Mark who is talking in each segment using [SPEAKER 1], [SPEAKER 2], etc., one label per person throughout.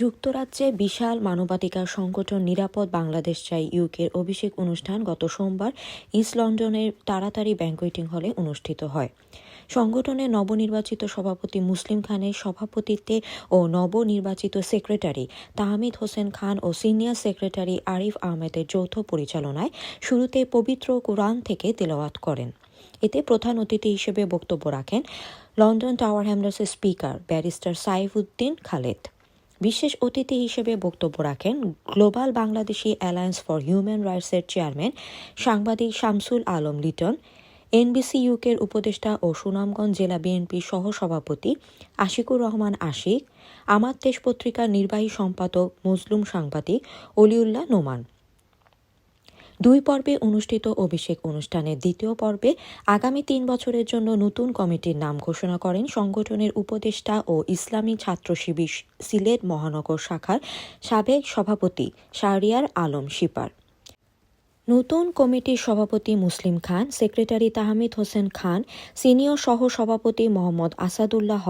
[SPEAKER 1] যুক্তরাজ্যে বিশাল মানবাধিকার সংগঠন নিরাপদ বাংলাদেশ চাই ইউকের অভিষেক অনুষ্ঠান গত সোমবার ইস্ট লন্ডনের তাড়াতাড়ি ব্যাংকুয়েটিং হলে অনুষ্ঠিত হয়। সংগঠনের নবনির্বাচিত সভাপতি মুসলিম খানের সভাপতিত্বে ও নবনির্বাচিত সেক্রেটারি তাহমিদ হোসেন খান ও সিনিয়র সেক্রেটারি আরিফ আহমেদের যৌথ পরিচালনায় শুরুতে পবিত্র কোরআন থেকে তেলাওয়াত করেন। এতে প্রধান অতিথি হিসেবে বক্তব্য রাখেন লন্ডন টাওয়ার হ্যামলার্সের স্পিকার ব্যারিস্টার সাইফুদ্দিন খালেদ। বিশেষ অতিথি হিসেবে বক্তব্য রাখেন global Bangladeshi alliance for human রাইটসের chairman সাংবাদিক শামসুল আলম লিটন, এনবিসি ইউকের উপদেষ্টা ও সুনামগঞ্জ জেলা বিএনপির সহসভাপতি আশিকুর রহমান আশিক আমার দেশ পত্রিকার নির্বাহী সম্পাদক, মুসলুম সাংবাদিক অলিউল্লাহ নোমান। দুই পর্বে অনুষ্ঠিত অভিষেক অনুষ্ঠানের দ্বিতীয় পর্বে আগামী তিন বছরের জন্য নতুন কমিটির নাম ঘোষণা করেন সংগঠনের উপদেষ্টা ও ইসলামী ছাত্র শিবির সিলেট মহানগর শাখার সাবেক সভাপতি শাহরিয়ার আলম শিপার। নতুন কমিটির সভাপতি মুসলিম খান, সেক্রেটারি তাহমিদ হোসেন খান, সিনিয়র সহ সভাপতি মোহাম্মদ আসাদুল্লাহ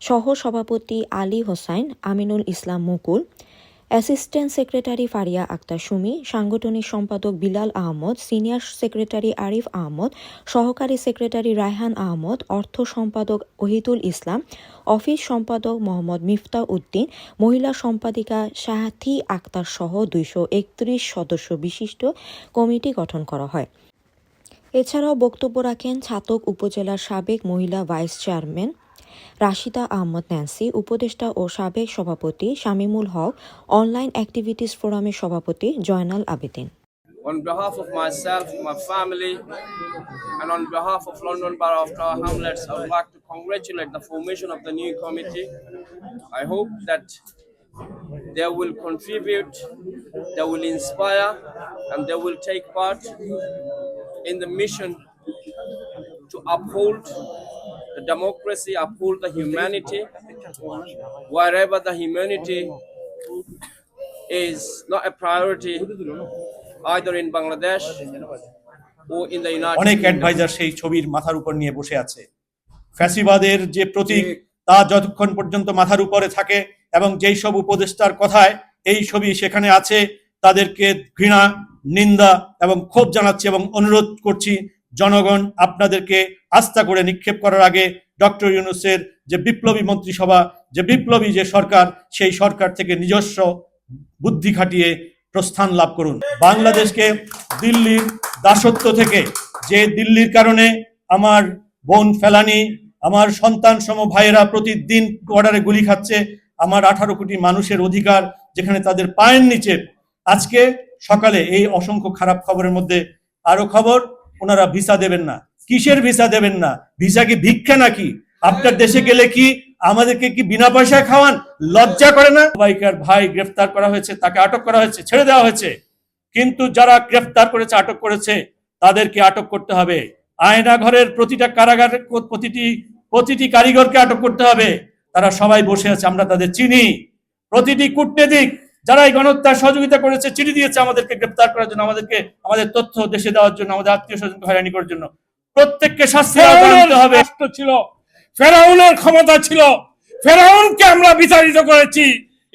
[SPEAKER 1] সহ সভাপতি আলী হোসাইন, আমিনুল ইসলাম মুকুল অ্যাসিস্ট্যান্ট সেক্রেটারি ফারিয়া আক্তার সুমি, সাংগঠনিক সম্পাদক বিলাল আহমদ, সিনিয়র সেক্রেটারি আরিফ আহমদ, সহকারী সেক্রেটারি রায়হান আহমদ, অর্থ সম্পাদক ওহিদুল ইসলাম, অফিস সম্পাদক মোহাম্মদ মিফতা উদ্দিন, মহিলা সম্পাদিকা সাহাথি আক্তার সহ দুইশো একত্রিশ সদস্য বিশিষ্ট কমিটি গঠন করা হয়। এছাড়াও বক্তব্য রাখেন ছাতক উপজেলার সাবেক মহিলা vice chairman Rashida Ahmed Nancy উপদেষ্টা ও সাবেক সভাপতি শামিমুল হক অনলাইন অ্যাক্টিভিটিস ফোরামের সভাপতি Joynal Abedin
[SPEAKER 2] On behalf of myself, my family, and on behalf of London Borough of Tower Hamlets, I would like to congratulate the formation of the new committee. I hope that they will contribute, they will inspire, and they will take part in the mission to uphold the democracy, uphold the humanity, wherever the humanity is not a priority either in Bangladesh or in the United
[SPEAKER 3] অনেক. Adviser সেই ছবির মাথার উপর নিয়ে বসে আছে। ফ্যাসিবাদের যে প্রতীক তা যতক্ষণ পর্যন্ত মাথার উপরে থাকে এবং যেই সব উপদেষ্টার কথায় এই ছবি সেখানে আছে তাদেরকে ঘৃণা নিন্দা এবং ক্ষোভ জানাচ্ছি এবং অনুরোধ করছি জনগণ আপনাদেরকে আস্থা করে নিক্ষেপ করার আগে ডক্টর ইউনুসের যে বিপ্লবী মন্ত্রিসভা, যে বিপ্লবী যে সরকার, সেই সরকার থেকে নিজস্ব বুদ্ধি খাটিয়ে প্রস্থান লাভ করুন। বাংলাদেশকে দিল্লির দাসত্ব থেকে, যে দিল্লির কারণে আমার বোন ফেলানি, আমার সন্তান সম ভাইয়েরা প্রতিদিন অর্ডারে গুলি খাচ্ছে, আমার আঠারো কোটি মানুষের অধিকার যেখানে তাদের পায়ের নিচে। আজকে সকালে এই অসংখ্য খারাপ খবরের মধ্যে আরও খবর ওনারা ভিসা দেবেন না। কিসের ভিসা দেবেন না? ভিসা কি ভিক্ষা নাকি? আপনার দেশে গেলে কি আমাদেরকে কি বিনা পয়সায় খাওয়ান? লজ্জা করে না? বাইকার ভাই গ্রেফতার করা হয়েছে, তাকে আটক করা হয়েছে, ছেড়ে দেওয়া হয়েছে। কিন্তু যারা গ্রেফতার করেছে, আটক করেছে, তাদেরকে আটক করতে হবে। আয়না ঘরের প্রতিটা কারাগারের প্রতিটি প্রতিটি কারিগরকে আটক করতে হবে। তারা সবাই বসে আছে, আমরা তাদের চিনি। প্রতিটি কূটনীতিক যারা এই গণহত্যার সহযোগিতা করেছে চিঠি দিয়েছে আমাদেরকে গ্রেফতার করার জন্য আমাদেরকে আমাদের তথ্য দেশে দেওয়ার জন্য আমাদের আত্মীয় স্বজনকে হয়রানি করার জন্য। প্রত্যেককে শাস্তি হবে।
[SPEAKER 4] ছিল ফেরাউনের ক্ষমতা ছিল ফেরাউনকে আমরা বিচারিত করেছি।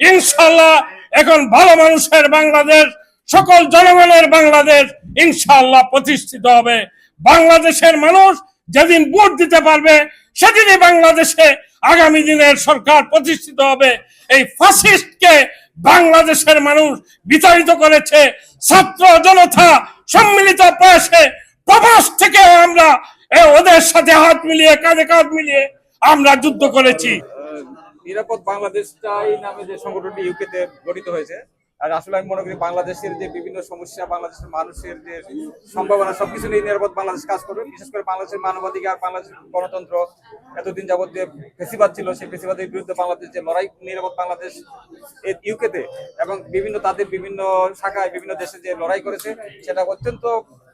[SPEAKER 4] ইনশাল্লাহ এখন ভালো মানুষের বাংলাদেশ সকল জনগণের বাংলাদেশ ইনশাল্লাহ প্রতিষ্ঠিত হবে। বাংলাদেশের মানুষ যেদিন ভোট দিতে পারবে সেদিনই বাংলাদেশে আগামী দিনের সরকার প্রতিষ্ঠিত হবে। এই ফাসিস্টকে বাংলাদেশের মানুষ বিতাড়িত করেছে। ছাত্র জনতা সম্মিলিত প্রয়াসে প্রবাস থেকে আমরা ওদের সাথে হাত মিলিয়ে, কাঁধে কাঁধ মিলিয়ে আমরা যুদ্ধ করেছি।
[SPEAKER 5] নিরাপদ বাংলাদেশ নামে যে সংগঠনটি ইউকেতে গঠিত হয়েছে আর আসলে আমি মনে করি বাংলাদেশের যে বিভিন্ন সমস্যা, বাংলাদেশের মানুষের যে সম্ভাবনা, সবকিছু নিয়ে নিরাপদ বাংলাদেশ কাজ করবে। বিশেষ করে বাংলাদেশের মানবাধিকার, বাংলাদেশের গণতন্ত্র এতদিন যাবত যে ফেসিবাদ ছিল, সেই ফেসিবাদের বিরুদ্ধে বাংলাদেশ যে লড়াই, নিরাপদ বাংলাদেশ ইউকেতে এবং বিভিন্ন তাদের বিভিন্ন শাখায়, বিভিন্ন দেশে যে লড়াই করেছে, সেটা অত্যন্ত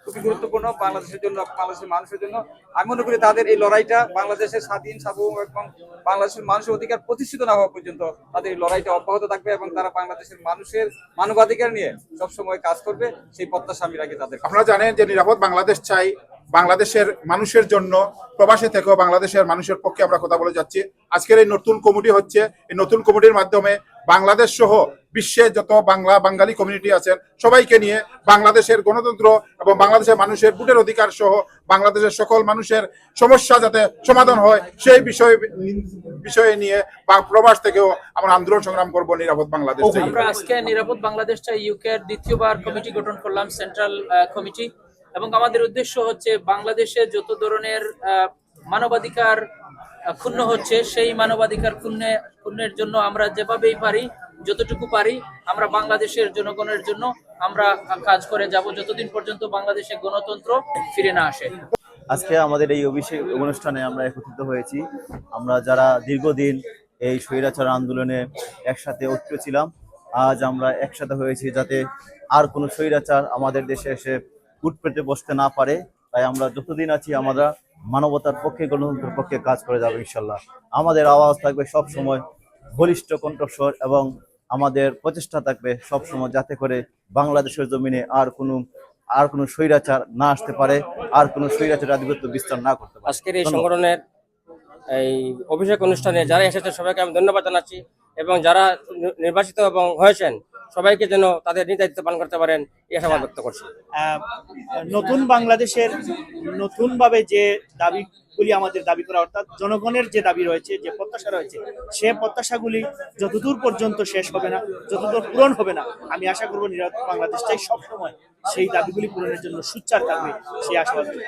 [SPEAKER 5] খুবই গুরুত্বপূর্ণ বাংলাদেশের জন্য, বাংলাদেশের মানুষের জন্য। আমি মনে করি তাদের এই লড়াইটা বাংলাদেশের স্বাধীন, সার্বভৌম এবং বাংলাদেশের মানুষের অধিকার প্রতিষ্ঠিত না হওয়া পর্যন্ত তাদের এই লড়াইটা অব্যাহত থাকবে এবং তারা বাংলাদেশের মানুষের মানবাধিকার নিয়ে সবসময় কাজ করবে, সেই প্রত্যাশা আমি রাখি তাদের।
[SPEAKER 6] আপনারা জানেন যে নিরাপদ বাংলাদেশ চাই বাংলাদেশের মানুষের জন্য, প্রবাসে থেকেও বাংলাদেশের মানুষের পক্ষে আমরা কথা বলে যাচ্ছি। আজকের এই নতুন কমিটি হচ্ছে, এই নতুন কমিটির মাধ্যমে বাংলাদেশ সহ বিশ্বে যত বাংলা, বাঙালি কমিউনিটি আছেন, সবাইকে নিয়ে বাংলাদেশের গণতন্ত্র এবং বাংলাদেশের মানুষের ভোটের অধিকার সহ বাংলাদেশের সকল মানুষের সমস্যা যাতে সমাধান হয়, সেই বিষয় বিষয়ে নিয়ে প্রবাস থেকেও আমরা আন্দোলন সংগ্রাম করব নিরাপদ বাংলাদেশ।
[SPEAKER 7] আজকে নিরাপদ বাংলাদেশ চাই ইউকে দ্বিতীয়বার কমিটি গঠন করলাম সেন্ট্রাল কমিটি। এবং আমাদের উদ্দেশ্য হচ্ছে বাংলাদেশে যত ধরনের মানবাধিকার ক্ষুণ্ণ হচ্ছে, সেই মানবাধিকার ক্ষুণ্ণে, ক্ষুণ্ণের জন্য আমরা যেভাবেই পারি, যতটুকু পারি, আমরা বাংলাদেশের জনগণের জন্য আমরা কাজ করে যাব যতদিন পর্যন্ত বাংলাদেশে গণতন্ত্র ফিরে না আসে।
[SPEAKER 8] আজকে আমাদের এই অভিষেক অনুষ্ঠানে আমরা একত্রিত হয়েছি। আমরা যারা দীর্ঘদিন এই স্বৈরাচার আন্দোলনে একসাথে ঐক্য ছিলাম, আজ আমরা একসাথে হয়েছি যাতে আর কোনো স্বৈরাচার আমাদের দেশে এসে উঠ পেতে বসতে না পারে তাই আমরা যতদিন আছি আমরা মানবতার পক্ষে গণতন্ত্রের পক্ষে কাজ করে যাব ইনশাল্লাহ আমাদের আওয়াজ থাকবে সব সময় বলিষ্ঠ কণ্ঠস্বর এবং আমাদের প্রচেষ্টা থাকবে সব সময় যাতে করে বাংলাদেশের জমিনে আর কোনো আর কোনো স্বৈরাচার না আসতে পারে আর কোনো স্বৈরাচার আধিপত্য বিস্তার না করতে পারে
[SPEAKER 9] আজকের এই। সংগঠনের এই অভিষেক অনুষ্ঠানে যারা এসেছেন সবাইকে আমি ধন্যবাদ জানাচ্ছি এবং যারা নির্বাচিত এবং হয়েছেন সবাইকে যেন তাদের নিজ দায়িত্ব পালন করতে পারেন এই আশাবাদ ব্যক্ত করছি।
[SPEAKER 10] আহ, নতুন বাংলাদেশের নতুনভাবে যে দাবিগুলি আমাদের দাবি করা অর্থাৎ জনগণের যে দাবি রয়েছে যে প্রত্যাশা রয়েছে সে প্রত্যাশাগুলি যতদূর পর্যন্ত শেষ হবে না যতদূর পূরণ হবে না আমি আশা করব নিরাপদ বাংলাদেশটাই সবসময় সেই দাবিগুলি পূরণের জন্য সুচ্চার থাকবে সেই আশাবাদ করি।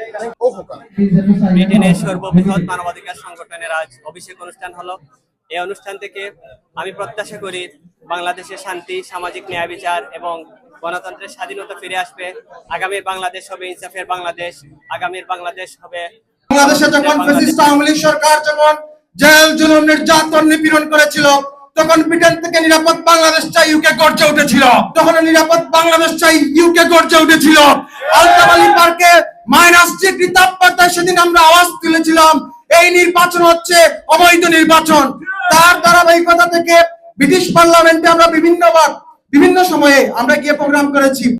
[SPEAKER 9] ব্রিটেনের সর্ববৃহৎ মানবাধিকার সংগঠনের আজ অভিষেক অনুষ্ঠান হলো। এই অনুষ্ঠান থেকে আমি প্রত্যাশা করি বাংলাদেশের শান্তি সামাজিক ন্যায় বিচার এবং গণতন্ত্রের স্বাধীনতা ফিরে আসবে। আগামীর বাংলাদেশ হবে ইনসাফের বাংলাদেশ আগামীর বাংলাদেশ হবে
[SPEAKER 11] বাংলাদেশে যখন ফ্যাসিস্ট আওয়ামী লীগ সরকার যখন জেল জুলুম নির্যাতন নিপীড়ন করেছিল তখন ব্রিটেন থেকে নিরাপদ বাংলাদেশ চাই ইউকে গর্জে উঠেছিল। তখন নিরাপদ বাংলাদেশ চাই ইউকে গর্জে উঠেছিল। আলতাবালি পার্কে মাইনাস ডিগ্রি তাপমাত্রায় সেদিন আমরা আওয়াজ তুলেছিলাম এই নির্বাচন হচ্ছে অবৈধ নির্বাচন। তার ধারাবাহিকতা থেকে ব্রিটিশ পার্লামেন্টে আমরা বিভিন্নবার বিভিন্ন সময়ে আমরা গিয়ে প্রোগ্রাম করেছি।